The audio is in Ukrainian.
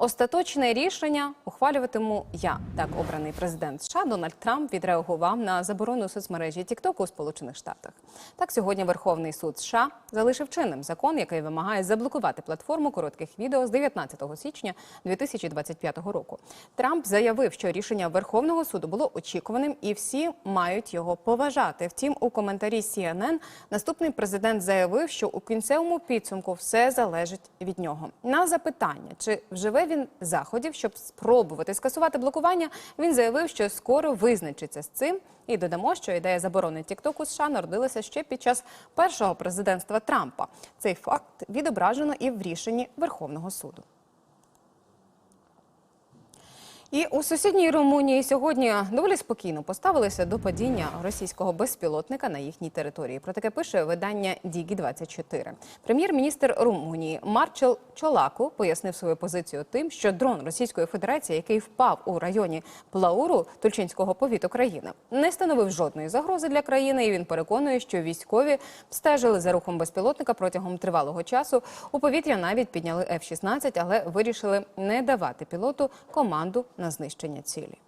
Остаточне рішення ухвалюватиму я. Так обраний президент США Дональд Трамп відреагував на заборону соцмережі TikTok у Сполучених Штатах. Так сьогодні Верховний суд США залишив чинним закон, який вимагає заблокувати платформу коротких відео з 19 січня 2025 року. Трамп заявив, що рішення Верховного суду було очікуваним, і всі мають його поважати. Втім, у коментарі CNN наступний президент заявив, що у кінцевому підсумку все залежить від нього. На запитання, чи вживе він заходів, щоб спробувати скасувати блокування, він заявив, що скоро визначиться з цим. І додамо, що ідея заборони Тіктоку США народилася ще під час першого президентства Трампа. Цей факт відображено і в рішенні Верховного суду. І у сусідній Румунії сьогодні доволі спокійно поставилися до падіння російського безпілотника на їхній території. Про таке пише видання Дігі 24 Прем'єр-міністр Румунії Марчел Чолаку пояснив свою позицію тим, що дрон Російської Федерації, який впав у районі Плауру Тульчинського повіту країни, не становив жодної загрози для країни. І він переконує, що військові стежили за рухом безпілотника протягом тривалого часу. У повітря навіть підняли F-16, але вирішили не давати пілоту команду на знищення цілі.